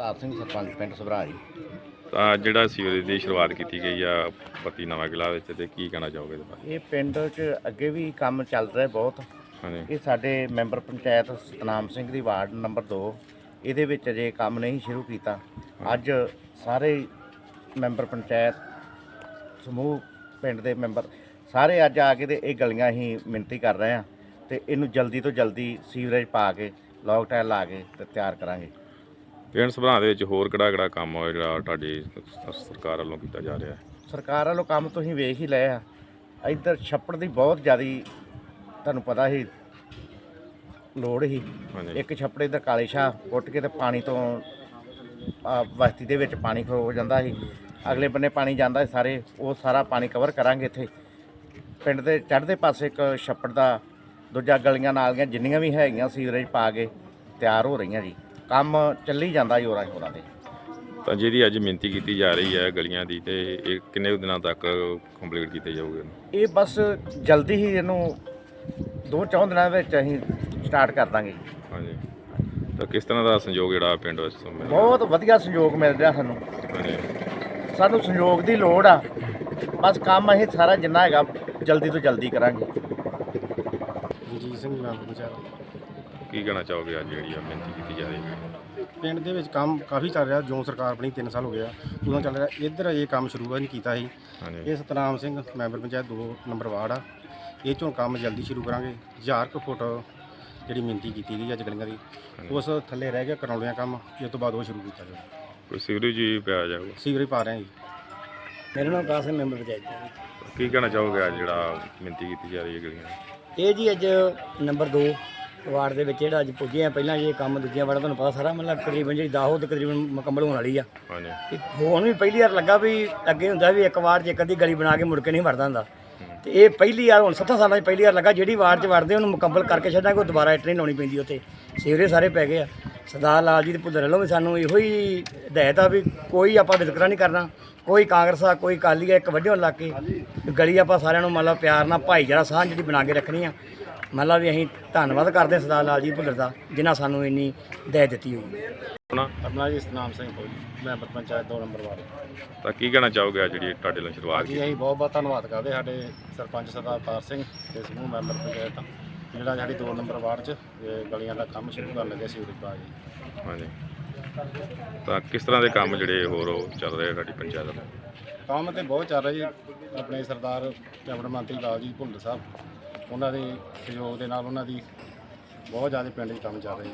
ਅਵਤਾਰ ਸਿੰਘ ਸਰਪੰਚ ਪਿੰਡ ਸਭਰਾ ਜੀ ਤਾਂ ਜਿਹੜਾ ਸੀਵਰੇਜ ਦੀ ਸ਼ੁਰੂਆਤ ਕੀਤੀ ਗਈ ਆ ਪਤੀ ਨਵਾਂ ਕਿਲਾ ਵਿੱਚ ਤੇ ਕੀ ਕਹਿਣਾ ਚਾਹੋਗੇ ਇਹਦੇ ਬਾਰੇ? ਇਹ ਪਿੰਡ 'ਚ ਅੱਗੇ ਵੀ ਕੰਮ ਚੱਲ ਰਿਹਾ ਬਹੁਤ। ਹਾਂਜੀ। ਇਹ ਸਾਡੇ ਮੈਂਬਰ ਪੰਚਾਇਤ ਸਤਨਾਮ ਸਿੰਘ ਦੀ ਵਾਰਡ ਨੰਬਰ 2 ਇਹਦੇ ਵਿੱਚ ਅਜੇ ਕੰਮ ਨਹੀਂ ਸ਼ੁਰੂ ਕੀਤਾ। ਅੱਜ ਸਾਰੇ ਮੈਂਬਰ ਪੰਚਾਇਤ ਸਮੂਹ ਪਿੰਡ ਦੇ ਮੈਂਬਰ ਸਾਰੇ ਅੱਜ ਆ ਕੇ ਤੇ ਇਹ ਗਲੀਆਂ ਹੀ ਮਿੰਤੀ ਕਰ ਰਹੇ ਆ ਤੇ ਇਹਨੂੰ ਜਲਦੀ ਤੋਂ ਜਲਦੀ ਸੀਵਰੇਜ ਪਾ ਕੇ ਲੌਕ ਟਾਇਲ ਲਾ ਕੇ ਤੇ ਤਿਆਰ ਕਰਾਂਗੇ। ਪਿੰਡ ਸਭਰਾਂ ਦੇ ਵਿੱਚ ਹੋਰ ਕਿਹੜਾ ਕਿਹੜਾ ਕੰਮ ਆ ਜਿਹੜਾ ਤੁਹਾਡੀ ਸਰਕਾਰ ਵੱਲੋਂ ਕੀਤਾ ਜਾ ਰਿਹਾ? ਹੈ ਸਰਕਾਰ ਵੱਲੋਂ ਕੰਮ ਤੁਸੀਂ ਵੇਖ ਹੀ ਲਏ ਆ। ਇੱਧਰ ਛੱਪੜ ਦੀ ਬਹੁਤ ਜ਼ਿਆਦੀ ਤੁਹਾਨੂੰ ਪਤਾ ਹੀ ਲੋੜ ਹੀ। ਹਾਂਜੀ। ਇੱਕ ਛੱਪੜ ਇੱਧਰ ਕਾਲੇ ਸ਼ਾਹ ਪੁੱਟ ਕੇ ਤੇ ਪਾਣੀ ਤੋਂ ਆ ਬਸਤੀ ਦੇ ਵਿੱਚ ਪਾਣੀ ਖੋ ਜਾਂਦਾ ਸੀ। ਅਗਲੇ ਬੰਨੇ ਪਾਣੀ ਜਾਂਦਾ ਸੀ ਸਾਰੇ ਉਹ ਸਾਰਾ ਪਾਣੀ ਕਵਰ ਕਰਾਂਗੇ ਇੱਥੇ। ਪਿੰਡ ਦੇ ਚੜ੍ਹਦੇ ਪਾਸੇ ਇੱਕ ਛੱਪੜ ਦਾ ਦੂਜਾ ਗਲੀਆਂ ਨਾਲੀਆਂ ਜਿੰਨੀਆਂ ਵੀ ਹੈਗੀਆਂ ਸੀਵਰੇਜ ਪਾ ਕੇ ਤਿਆਰ ਹੋ ਰਹੀਆਂ ਜੀ। ਕੰਮ ਚੱਲੀ ਜਾਂਦਾ ਜੀ ਹੋਰਾਂ ਹੋਰਾਂ ਦੇ ਤਾਂ ਜਿਹਦੀ ਅੱਜ ਮਿਹਨਤੀ ਕੀਤੀ ਜਾ ਰਹੀ ਹੈ ਗਲੀਆਂ ਦੀ ਤੇ ਇਹ ਕਿੰਨੇ ਦਿਨਾਂ ਤੱਕ ਕੰਪਲੀਟ ਕੀਤੇ ਜਾਊਗੇ? ਇਹ ਬਸ ਜਲਦੀ ਹੀ ਇਹਨੂੰ ਦੋ ਚੌਂ ਦਿਨਾਂ ਵਿੱਚ ਅਸੀਂ ਸਟਾਰਟ ਕਰ ਦਾਂਗੇ। ਹਾਂਜੀ। ਤਾਂ ਕਿਸ ਤਰ੍ਹਾਂ ਦਾ ਸੰਯੋਗ ਜਿਹੜਾ ਪਿੰਡ ਵਿੱਚ ਮਿਲ ਰਿਹਾ? ਬਹੁਤ ਵਧੀਆ ਸੰਯੋਗ ਮਿਲ ਰਿਹਾ ਸਾਨੂੰ। ਹਾਂਜੀ। ਸਾਨੂੰ ਸੰਯੋਗ ਦੀ ਲੋੜ ਆ। ਬਸ ਕੰਮ ਅਸੀਂ ਸਾਰਾ ਜਿੰਨਾ ਹੈਗਾ ਜਲਦੀ ਤੋਂ ਜਲਦੀ ਕਰਾਂਗੇ। ਕੀ ਕਹਿਣਾ ਚਾਹੋਗੇ ਅੱਜ ਜਿਹੜੀ ਆ ਮਿਹਨਤੀ ਕੀਤੀ ਜਾ ਰਹੀ ਹੈ? ਪਿੰਡ ਦੇ ਵਿੱਚ ਕੰਮ ਕਾਫੀ ਚੱਲ ਰਿਹਾ ਜੋ ਸਰਕਾਰ ਬਣੀ 3 ਸਾਲ ਹੋ ਗਿਆ ਉਦੋਂ ਚੱਲ ਰਿਹਾ ਇੱਧਰ ਇਹ ਕੰਮ ਸ਼ੁਰੂ ਨਹੀਂ ਕੀਤਾ ਸੀ। ਇਹ Satnam Singh member panchayat 2 number ward ਆ ਇਹ ਚੋਂ ਕੰਮ ਜਲਦੀ ਸ਼ੁਰੂ ਕਰਾਂਗੇ। 1000 ਕੁ ਫੁੱਟ ਜਿਹੜੀ ਮਿੰਤੀ ਕੀਤੀ ਗਈ ਅੱਜ ਗਲੀਆਂ ਦੀ ਉਸ ਥੱਲੇ ਰਹਿ ਗਿਆ ਕਰਾਉਣਿਆ ਕੰਮ ਇਸ ਤੋਂ ਬਾਅਦ ਉਹ ਸ਼ੁਰੂ ਕੀਤਾ ਜਾਵੇ ਕੋਈ ਸੀਵਰੇਜ ਵੀ ਪਿਆ ਜਾਊਗਾ ਸੀਵਰੇਜ ਪਾ ਰਹੇ ਹਾਂ ਜੀ। ਮੇਰਾ ਨਾਮ ਕਾਸਿਮ ਮੈਂਬਰ ਪੰਚਾਇਤ ਕੀ ਕਹਿਣਾ ਚਾਹੋਗੇ ਅੱਜ ਜਿਹੜਾ ਮਿਹਨਤੀ ਕੀਤੀ ਜਾ ਰਹੀ ਹੈ ਗਲੀਆਂ? ਇਹ ਜੀ ਅੱਜ ਨੰਬਰ 2 ਵਾਰਡ ਦੇ ਵਿੱਚ ਜਿਹੜਾ ਅੱਜ ਪੁੱਜੇ ਆ ਪਹਿਲਾਂ ਇਹ ਕੰਮ ਦੂਜੀਆਂ ਵਾਰਡਾਂ ਤੁਹਾਨੂੰ ਪਤਾ ਸਾਰਾ ਮਤਲਬ ਤਕਰੀਬਨ ਜਿਹੜੀ 10 ਉਹ ਤਕਰੀਬਨ ਮੁਕੰਮਲ ਹੋਣ ਵਾਲੀ ਆ। ਹਾਂਜੀ। ਤੇ ਹੁਣ ਵੀ ਪਹਿਲੀ ਵਾਰ ਲੱਗਾ ਵੀ ਅੱਗੇ ਹੁੰਦਾ ਵੀ ਇੱਕ ਵਾਰ ਇੱਕ ਅੱਧੀ ਗਲੀ ਬਣਾ ਕੇ ਮੁੜ ਕੇ ਨਹੀਂ ਵੜਦਾ ਹੁੰਦਾ। ਤੇ ਇਹ ਪਹਿਲੀ ਵਾਰ ਹੁਣ 70 ਸਾਲਾਂ 'ਚ ਪਹਿਲੀ ਵਾਰ ਲੱਗਾ ਜਿਹੜੀ ਵਾਰਡ 'ਚ ਵੜਦੇ ਉਹਨੂੰ ਮੁਕੰਮਲ ਕਰਕੇ ਛੱਡਾਂਗੇ ਉਹ ਦੁਬਾਰਾ ਇੱਟ ਨਹੀਂ ਲਾਉਣੀ ਪੈਂਦੀ ਉੱਥੇ। ਸੀਵਰੇ ਸਾਰੇ ਪੈ ਗਏ ਆ। ਸਰਦਾਰ ਲਾਲ ਜੀ ਦੇ ਪੁੱਤਰ ਵੱਲੋਂ ਵੀ ਸਾਨੂੰ ਇਹੋ ਹੀ ਹਦਾਇਤ ਆ ਵੀ ਕੋਈ ਆਪਾਂ ਵਿਤਕਰਾ ਨਹੀਂ ਕਰਨਾ। ਕੋਈ ਕਾਂਗਰਸ ਆ ਕੋਈ ਅਕਾਲੀ ਆ ਇੱਕ ਵੱਡੇ ਲਾ ਕੇ। ਵੀ ਗਲੀ ਆਪਾਂ ਸਾਰਿਆਂ ਨੂੰ ਮਤਲਬ ਪਿਆਰ ਨਾਲ ਭਾਈਚਾਰਾ ਸਾਂਝ ਜਿਹੜੀ ਬਣਾ ਕੇ ਰੱਖਣੀ ਆ। ਮਤਲਬ ਵੀ ਅਸੀਂ ਧੰਨਵਾਦ ਕਰਦੇ ਹਾਂ ਸਰਦਾਰ ਲਾਲ ਜੀ ਭੁੱਲਰ ਦਾ ਜਿਨ੍ਹਾਂ ਸਾਨੂੰ ਇੰਨੀ ਹਦਾਇਤ ਦਿੱਤੀ ਹੋਈ ਆਪਣਾ ਆਪਣਾ ਜੀ ਸਤਨਾਮ ਸਿੰਘ ਫੌਜੀ ਮੈਂਬਰ ਪੰਚਾਇਤ 2 ਨੰਬਰ ਵਾਰਡ। ਤਾਂ ਕੀ ਕਹਿਣਾ ਚਾਹੋਗੇ ਅੱਜ ਜਿਹੜੀ ਤੁਹਾਡੇ ਨਾਲ ਸ਼ੁਰੂਆਤ ਜੀ ਕੀਤੀ? ਅਸੀਂ ਬਹੁਤ ਬਹੁਤ ਧੰਨਵਾਦ ਕਰਦੇ ਸਾਡੇ ਸਰਪੰਚ ਸਰਦਾਰ ਤਾਰ ਸਿੰਘ ਤੇ ਸਮੂਹ ਮੈਂਬਰ ਪੰਚਾਇਤ ਜਿਹੜਾ ਸਾਡੀ 2 ਨੰਬਰ ਵਾਰਡ 'ਚ ਇਹ ਗਲੀਆਂ ਦਾ ਕੰਮ ਸ਼ੁਰੂ ਕਰਨ ਲੱਗੇ ਸੀਵਰੇਜ ਪਾ ਜੀ ਹਾਂਜੀ। ਤਾਂ ਕਿਸ ਤਰ੍ਹਾਂ ਦੇ ਕੰਮ ਜਿਹੜੇ ਹੋਰ ਉਹ ਚੱਲ ਰਹੇ ਤੁਹਾਡੀ ਪੰਚਾਇਤ ਵੱਲੋਂ ਕੰਮ ਤੇ ਬਹੁਤ ਚੱਲ ਰਿਹਾ ਜੀ ਆਪਣੇ ਸਰਦਾਰ ਕੈਬਨਿਟ ਮੰਤਰੀ ਲਾਲ ਜੀ ਭੁੱਲਰ ਸਾਹਿਬ। ਉਹਨਾਂ ਦੇ ਸਹਿਯੋਗ ਦੇ ਨਾਲ ਉਹਨਾਂ ਦੀ ਬਹੁਤ ਜ਼ਿਆਦਾ ਪਿੰਡ 'ਚ ਕੰਮ ਚੱਲ ਰਿਹਾ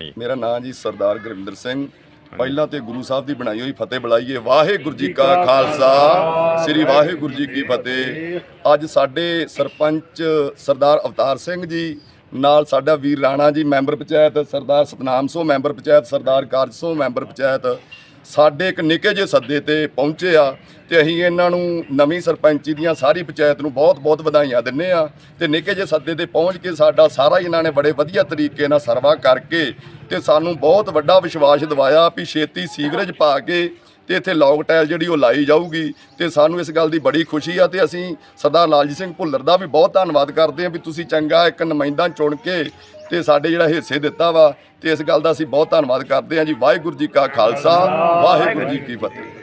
ਜੀ। ਮੇਰਾ ਨਾਮ ਜੀ ਸਰਦਾਰ ਗੁਰਵਿੰਦਰ ਸਿੰਘ। ਪਹਿਲਾਂ ਤੇ ਗੁਰੂ ਸਾਹਿਬ ਦੀ ਬਣਾਈ ਹੋਈ ਫਤਿਹ ਬੁਲਾਈਏ ਵਾਹਿਗੁਰੂ ਜੀ ਕਾ ਖਾਲਸਾ। ਸ੍ਰੀ ਵਾਹਿਗੁਰੂ ਜੀ ਕੀ ਫਤਿਹ। ਅੱਜ ਸਾਡੇ ਸਰਪੰਚ ਸਰਦਾਰ ਅਵਤਾਰ ਸਿੰਘ ਜੀ ਨਾਲ ਸਾਡਾ ਵੀਰ Rana ji member panchayat Sardar Satnam so member panchayat Sardar Karaj so member panchayat ਸਾਡੇ ਇੱਕ ਨਿੱਕੇ ਜਿਹੇ ਸੱਦੇ ਤੇ ਪਹੁੰਚੇ ਆ ਤੇ ਅਸੀਂ ਇਹਨਾਂ ਨੂੰ ਨਵੀਂ ਸਰਪੰਚੀ ਦੀਆਂ ਸਾਰੀ ਪੰਚਾਇਤ ਨੂੰ ਬਹੁਤ-ਬਹੁਤ ਵਧਾਈਆਂ ਦਿੰਨੇ ਆ ਤੇ ਨਿੱਕੇ ਜਿਹੇ ਸੱਦੇ ਤੇ ਪਹੁੰਚ ਕੇ ਸਾਡਾ ਸਾਰਾ ਇਹਨਾਂ ਨੇ ਬੜੇ ਵਧੀਆ ਤਰੀਕੇ ਨਾਲ ਸਰਵਾ ਕਰਕੇ ਤੇ ਸਾਨੂੰ ਬਹੁਤ ਵੱਡਾ ਵਿਸ਼ਵਾਸ ਦਿਵਾਇਆ ਵੀ ਛੇਤੀ ਸੀਵਰੇਜ ਪਾ ਕੇ ਤੇ ਇੱਥੇ ਲੌਗ ਟਾਇਲ ਜਿਹੜੀ ਉਹ ਲਾਈ ਜਾਊਗੀ ਤੇ ਸਾਨੂੰ ਇਸ ਗੱਲ ਦੀ ਬੜੀ ਖੁਸ਼ੀ ਆ ਤੇ ਅਸੀਂ ਸਰਦਾਰ ਲਾਲਜੀਤ ਸਿੰਘ ਭੁੱਲਰ ਦਾ ਵੀ ਬਹੁਤ ਧੰਨਵਾਦ ਕਰਦੇ ਹਾਂ ਵੀ ਤੁਸੀਂ ਚੰਗਾ ਇੱਕ ਨੁਮਾਇੰਦਾ ਚੁਣ ਕੇ ਤੇ ਸਾਡੇ ਜਿਹੜਾ ਹਿੱਸੇ ਦਿੱਤਾ ਵਾ ਤੇ ਇਸ ਗੱਲ ਦਾ ਅਸੀਂ ਬਹੁਤ ਧੰਨਵਾਦ ਕਰਦੇ ਹਾਂ ਜੀ। ਵਾਹਿਗੁਰੂ ਜੀ ਕਾ ਖਾਲਸਾ, ਵਾਹਿਗੁਰੂ ਜੀ ਕੀ ਫਤਿਹ।